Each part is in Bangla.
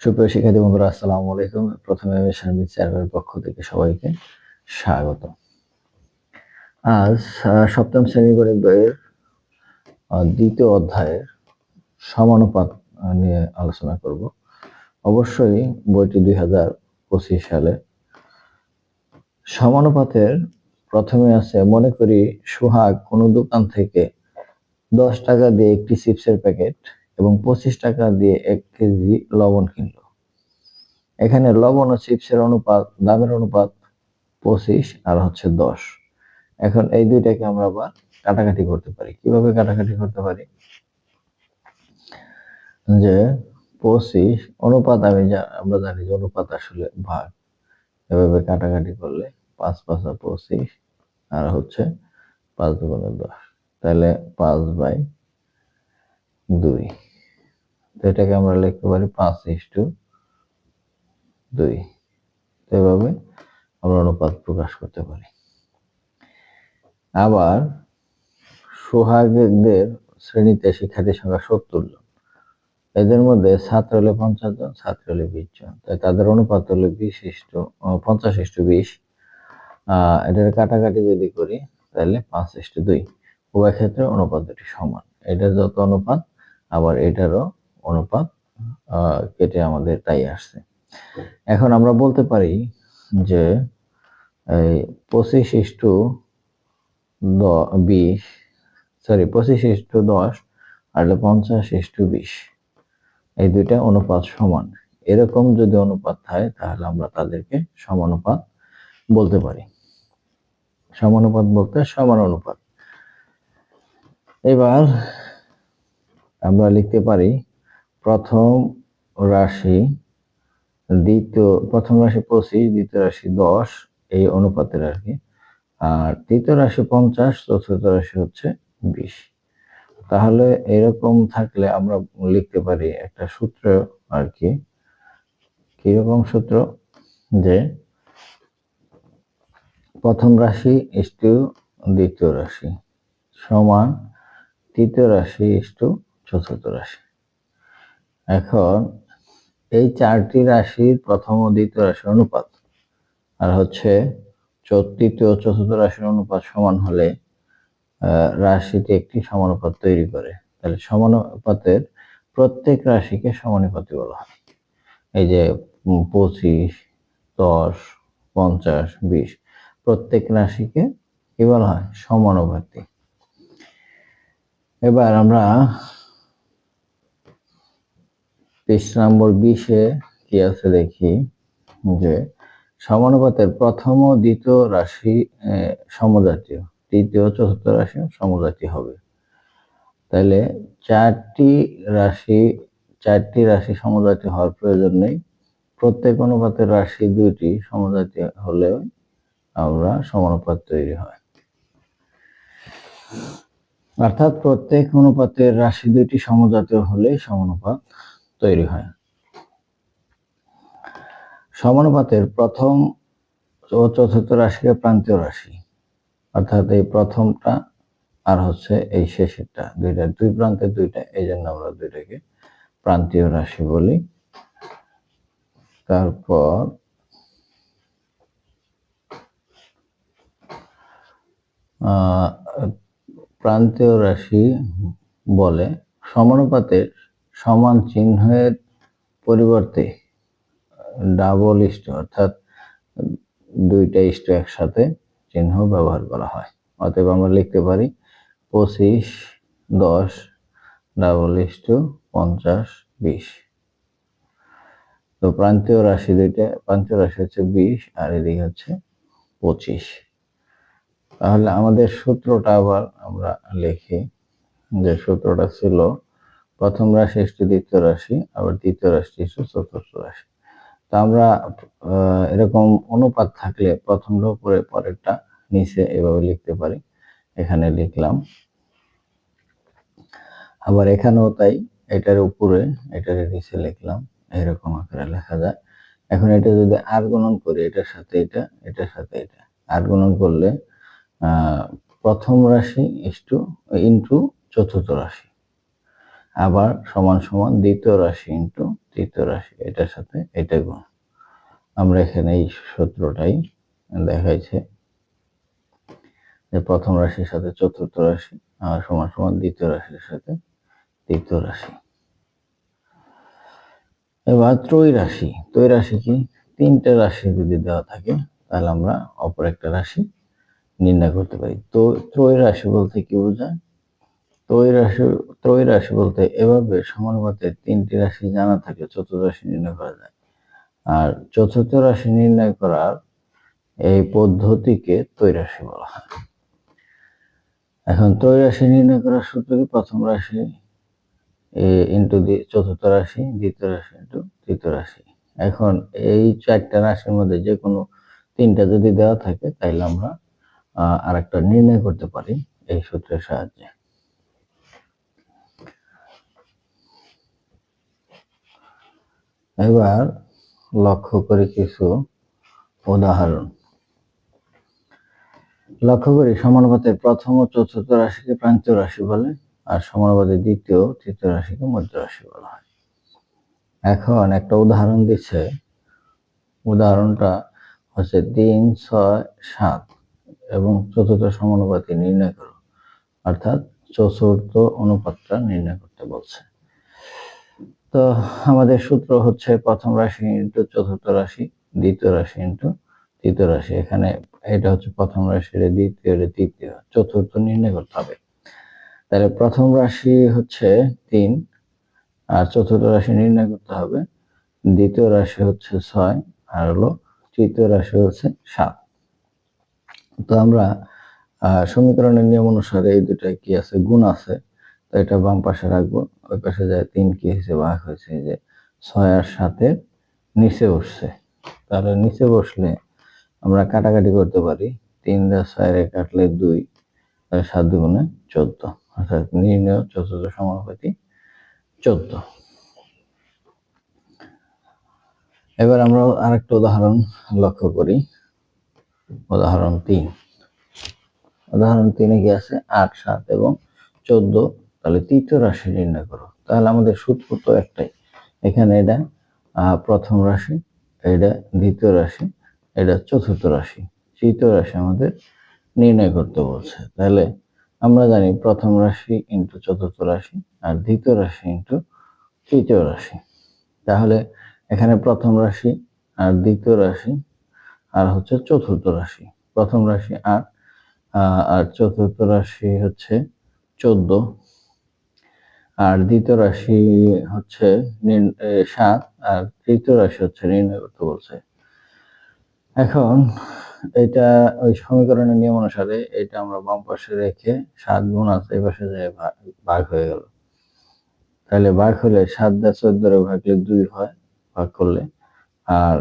সুপ্রিয় শিক্ষার্থী বন্ধুরা, আসসালামু আলাইকুম। প্রথমে আমি সার্ভিস স্যারের পক্ষ থেকে সবাইকে স্বাগত। আজ সপ্তম শ্রেণি গণিত বইয়ের দ্বিতীয় অধ্যায়ের সমানুপাত নিয়ে আলোচনা করব। অবশ্যই বইটি দুই হাজার পঁচিশ সালে। সমানুপাতের প্রথমে আছে, মনে করি সোহাগ কোনো দোকান থেকে দশ টাকা দিয়ে একটি চিপসের প্যাকেট এবং পঁচিশ টাকা দিয়ে এক কেজি লবণ কিনলো। এখানে লবণ ও চিপসের অনুপাত, দামের অনুপাত পঁচিশ আর হচ্ছে দশ। এখন এই দুইটাকে আমরা আবার কাটাকাটি করতে পারি। কীভাবে কাটাকাটি করতে পারি? যে পঁচিশ অনুপাত আমি আমরা জানি যে অনুপাত আসলে ভাগ। এভাবে কাটাকাটি করলে পাঁচ পাঁচা পঁচিশ আর হচ্ছে পাঁচ দুগুণে দশ। তাহলে পাঁচ বাই দুই। তো এটাকে আমরা লিখতে পারি পাঁচ ইস্টু দুই। তো এভাবে আমরা অনুপাত প্রকাশ করতে পারি। আবার সোহাগদের শ্রেণীতে শিক্ষার্থীর সংখ্যা সত্তর জন। এদের মধ্যে ছাত্র হলে পঞ্চাশ জন, ছাত্র হলে বিশ জন। তাই তাদের অনুপাত হলো বিশ ইস্টু পঞ্চাশ ইস্টু বিশ। আহ এটার কাটাকাটি যদি করি, তাহলে পাঁচ ইস্টু দুই। উভয় ক্ষেত্রে অনুপাত দুটি সমান। এটার যত অনুপাত, আবার এটারও অনুপাত কেটে আমাদের তাই আসছে। এখন আমরা বলতে পারি যে, এই পঁচিশ ইস্টু বিশ, সরি, পঁচিশ ইস্টু দশ আর পঞ্চাশ ইস্টু বিশ। এই দুইটা অনুপাত সমান। এরকম যদি অনুপাত থাকে, তাহলে আমরা তাদেরকে সমানুপাত বলতে পারি। সমানুপাত বলতে সমান অনুপাত। এবার আমরা লিখতে পারি প্রথম রাশি দ্বিতীয়, প্রথম রাশি পঁচিশ, দ্বিতীয় রাশি দশ, এই অনুপাতের আর কি। আর তৃতীয় রাশি পঞ্চাশ, চতুর্থ রাশি হচ্ছে বিশ। তাহলে এরকম থাকলে আমরা লিখতে পারি একটা সূত্র আর কি। কীরকম সূত্র? যে প্রথম রাশি ইস্টু দ্বিতীয় রাশি সমান তৃতীয় রাশি ইস্টু চতুর্থ রাশি। এখন এই চারটি রাশির প্রথম ও দ্বিতীয় রাশির অনুপাত। আর হচ্ছে তৃতীয় ও চতুর্থ রাশির অনুপাত সমান হলে রাশিটি একটি সমানুপাত তৈরি করে। তাহলে সমানুপাতের প্রত্যেক রাশিকে সমানুপাতি বলা হয়। এই যে পঁচিশ, দশ, পঞ্চাশ, বিশ, প্রত্যেক রাশিকে কি বলা হয়? সমানুপাতি। এবার আমরা পৃষ্ঠ নম্বর বিশে কি আছে দেখি? যে সমানুপাতের প্রথম ও দ্বিতীয় রাশি সমজাতীয়। তৃতীয় চতুর্থ রাশি সমজাতীয় হবে। তাহলে চারটি রাশি চারটি রাশি সমজাতীয় হওয়ার প্রয়োজন নেই। প্রত্যেক অনুপাতের রাশি দুইটি সমজাতীয় হলে আমরা সমানুপাত তৈরি হয়। অর্থাৎ প্রত্যেক অনুপাতের রাশি দুইটি সমজাতীয় হলে সমানুপাত তৈরি হয়। সমানুপাতের প্রথম ও চতুর্থ রাশিকে প্রান্তীয় রাশি। অর্থাৎ এই প্রথমটা আর হচ্ছে এই শেষেরটা। দুইটা, দুই প্রান্তের দুইটা এই জন্য আমরা দুইটাকে প্রান্তীয় রাশি বলি। তারপর প্রান্তীয় রাশি বলে সমানুপাতের সমান চিহ্নের পরিবর্তে ডাবল ইস্ট অর্থাৎ দুইটা ইস্ট একসাথে চিহ্ন ব্যবহার করা হয়। অতএব আমরা লিখতে পারি পঁচিশ, দশ ডাবল ইস্ট পঞ্চাশ, বিশ। তো প্রান্তীয় রাশি দুইটা, প্রান্তীয় রাশি হচ্ছে বিশ আর এদিকে হচ্ছে পঁচিশ। তাহলে আমাদের সূত্রটা আবার আমরা লিখি যে সূত্রটা ছিল প্রথম রাশি ইস্টু দ্বিতীয় রাশি, আবার দ্বিতীয় রাশি ইস্টু চতুর্থ রাশি। তা আমরা এরকম অনুপাত থাকলে প্রথমটা উপরে পরেরটা নিচে এভাবে লিখতে পারি। এখানে লিখলাম। আবার এখানেও তাই, এটার উপরে, এটার নিচে লিখলাম। এরকম আকারে লেখা যায়। এখন এটা যদি আর গুণন করি, এটার সাথে এটা, এটার সাথে এটা। আর গুণন করলে প্রথম রাশি ইস্টু ইন্টু চতুর্থ রাশি। আবার সমান সমান দ্বিতীয় রাশি ইন্টু তৃতীয় রাশি, এটার সাথে এটা গুণ। আমরা এখানে এই সূত্রটাই দেখাইছে যে প্রথম রাশির সাথে চতুর্থ রাশি, আর সমান সমান দ্বিতীয় রাশির সাথে তৃতীয় রাশি। এবার ত্রৈ রাশি ত্রৈ রাশি কি? তিনটে রাশি যদি দেওয়া থাকে, তাহলে আমরা অপর একটা রাশি নির্ণয় করতে পারি। তো ত্রৈ রাশি বলতে কি বোঝায়? ত্রৈ রাশি ত্রৈ রাশি বলতে এভাবে সমানুপাতে তিনটি রাশি জানা থাকে, চতুর্থ রাশি নির্ণয় করা যায়। আর চতুর্থ রাশি নির্ণয় করার এই পদ্ধতিকে ত্রৈরাশি বলা হয়। এখন ত্রৈরাশি নির্ণয় করার সূত্র কি? প্রথম রাশি ইন্টু চতুর্থ রাশি, দ্বিতীয় রাশি ইন্টু তৃতীয় রাশি। এখন এই চারটা রাশির মধ্যে যে কোনো তিনটা যদি দেওয়া থাকে, তাইলে আমরা আর একটা নির্ণয় করতে পারি এই সূত্রের সাহায্যে। এবার লক্ষ্য করে কিছু উদাহরণ। লক্ষ্য করি সমানুপাতের প্রথম ও চতুর্থ রাশিকে প্রান্তীয় রাশি বলে, আর সমানুপাতের দ্বিতীয় তৃতীয় রাশিকে মধ্য রাশি বলা হয়। এখন একটা উদাহরণ দিচ্ছে। উদাহরণটা হচ্ছে তিন, ছয়, সাত এবং চতুর্থ সমানুপাতি নির্ণয় করো। অর্থাৎ চতুর্থ অনুপাতটা নির্ণয় করতে বলছে। তো আমাদের সূত্র হচ্ছে প্রথম রাশি ইন্টু চতুর্থ রাশি, দ্বিতীয় রাশি ইন্টু তৃতীয় রাশি। এখানে এটা হচ্ছে প্রথম রাশি দ্বিতীয় তৃতীয়। চতুর্থ নির্ণয় করতে হবে। তাহলে প্রথম রাশি হচ্ছে তিন, আর চতুর্থ রাশি নির্ণয় করতে হবে। দ্বিতীয় রাশি হচ্ছে ছয়, আর হলো তৃতীয় রাশি হচ্ছে সাত। তো আমরা সমীকরণের নিয়ম অনুসারে এই দুটায় কি আছে? গুণ আছে। তো এটা বাম পাশে রাখব। ওই পাশে যায় তিন কি হয়েছে ভাগ হয়েছে যে ছয় আর সাথে নিচে বসছে। তাহলে নিচে বসলে আমরা কাটাকাটি করতে পারি, তিন দা ছয় কাটলে দুই সাত দুগুণে চোদ্দ। অর্থাৎ নির্ণয় চতুর্থ সমানুপাতি চোদ্দ। এবার আমরা আরেকটা উদাহরণ লক্ষ্য করি। উদাহরণ তিন। উদাহরণ তিনে কি আছে? আট, সাত এবং চোদ্দ তাহলে তৃতীয় রাশি নির্ণয় করো। তাহলে আমাদের সূত্র তো একটাই? এখানে এটা প্রথম রাশি, এটা দ্বিতীয় রাশি, এটা চতুর্থ রাশি। তৃতীয় রাশি আমাদের নির্ণয় করতে বলছে। তাহলে আমরা জানি প্রথম রাশি ইন্টু চতুর্থ রাশি আর দ্বিতীয় রাশি ইন্টু তৃতীয় রাশি। তাহলে এখানে প্রথম রাশি আর দ্বিতীয় রাশি আর হচ্ছে চতুর্থ রাশি। প্রথম রাশি আট আর চতুর্থ রাশি হচ্ছে চোদ্দ। আর দ্বিতীয় রাশি হচ্ছে সাত, আর তৃতীয় রাশি হচ্ছে নির্ণয় করতে বলছে। এখন এটা ওই সমীকরণের নিয়ম অনুসারে এটা আমরা বাম পাশে রেখে সাত গুণ আছে, এই পাশে যায় ভাগ হয়ে গেল। তাহলে ভাগ হলে সাত দা চোদ্দরে ভাগলে দুই হয় ভাগ করলে, আর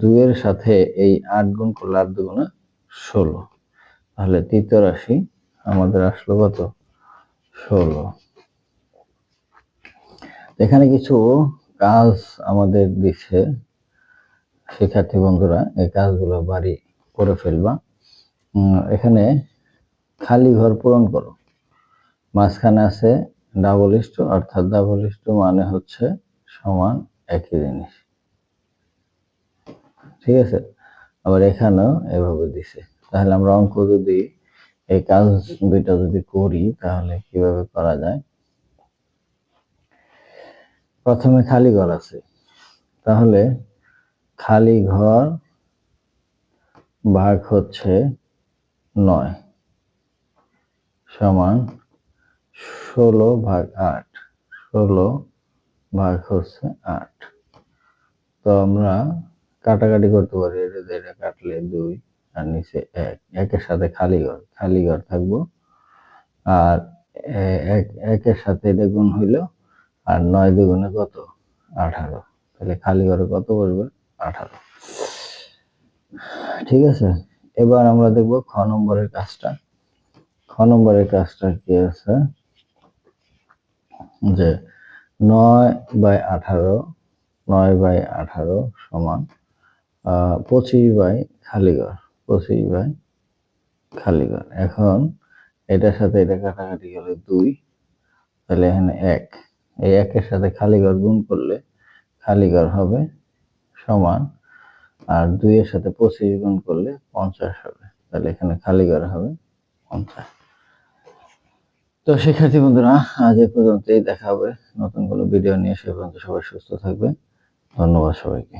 দুইয়ের সাথে এই আট গুণ করলে আট দুগুণে ষোলো। তাহলে তৃতীয় রাশি আমাদের আসলো কত? ষোলো। এখানে কিছু কাজ আমাদের দিচ্ছে শিক্ষার্থী বন্ধুরা, এই কাজগুলো বাড়ি করে ফেলবা। এখানে খালি ঘর পূরণ করো। মাঝখানে আছে ডাবল ইস্টু অর্থাৎ ডাবল ইস্টু মানে হচ্ছে সমান একই জিনিস। ঠিক আছে? আবার এখানেও এভাবে দিছে। তাহলে আমরা অঙ্ক যদি, এই কাজ দুইটা যদি করি, তাহলে কীভাবে করা যায়? প্রথমে খালি ঘর আছে। তাহলে খালি ঘর ভাগ হচ্ছে নয় সমান ষোলো ভাগ আট। ষোলো ভাগ হচ্ছে আট। তো আমরা কাটাকাটি করতে পারি এটা এটা কাটলে দুই আর নিচে এক। একের সাথে খালি ঘর খালি ঘর থাকব। আর এক, একের সাথে এটা গুণ হইল আর নয় দুগুণে কত? আঠারো। তাহলে খালি ঘরে কত বসবে? আঠারো। ঠিক আছে? এবার আমরা দেখব খ নম্বরের কাজটা। খ নম্বরের কাজটা কি আছে? যে নয় বাই আঠারো, নয় বাই আঠারো সমান পঁচিশ বাই খালিঘর পঁচিশ বাই খালিঘর এখন এটার সাথে এটা কাটাকাটি গেলে দুই, তাহলে এখানে এক। এই একের সাথে খালি ঘর গুণ করলে খালি ঘর হবে সমান, আর দুইয়ের সাথে পঁচিশ গুণ করলে পঞ্চাশ হবে। তাহলে এখানে খালি ঘর হবে পঞ্চাশ। তো শিক্ষার্থী বন্ধুরা, আজ এ পর্যন্তই। দেখা হবে নতুন কোনো ভিডিও নিয়ে। সে পর্যন্ত সবাই সুস্থ থাকবে ধন্যবাদ সবাইকে।